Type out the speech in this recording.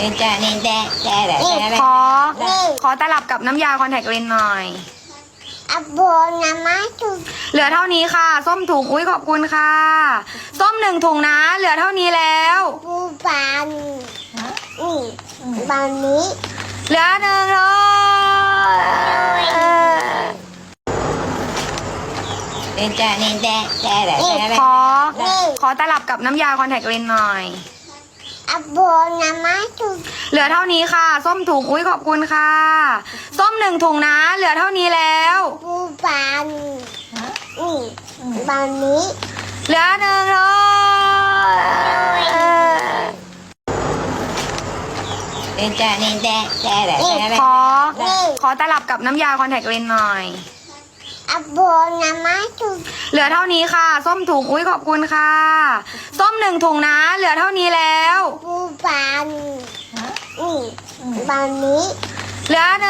Ninja, ninja, da, da, da, ขอ ขอตลับกับน้ำยาคอนแทคเลนส์หน่อยอาโบนามาตุเหลือเท่านี้ค่ะ ส้มถุง อุ้ยขอบคุณค่ะ ส้มหนึ่งถุงนะ เหลือเท่านี้แล้วปูปานอืมบานนี้เหลือหนึ่งเลย Ninja, ninja, da, da, da, ขอ ขอตลับกับน้ำยาคอนแทคเลนส์หน่อยอาโบนามา เหลือเท่านี้ค่ะ ส้มถุง อุ้ยขอบคุณค่ะ ส้มหนึ่งถุงนะ เหลือเท่านี้แล้วปูปานอืมบานนี้ เหลือหนึ่งเลย Ninja, ninja, da, da, da, ขอ da. ขอตลับกับน้ำยาคอนแทคเลนส์หน่อยอาโบนามาตุเหลือเท่านี้ค่ะ ส้มถุง อุ้ยขอบคุณค่ะ ส้มหนึ่งถุงนะ เหลือเท่านี้แล้วปูปานอืม บานนี้เหลือหนึ่ง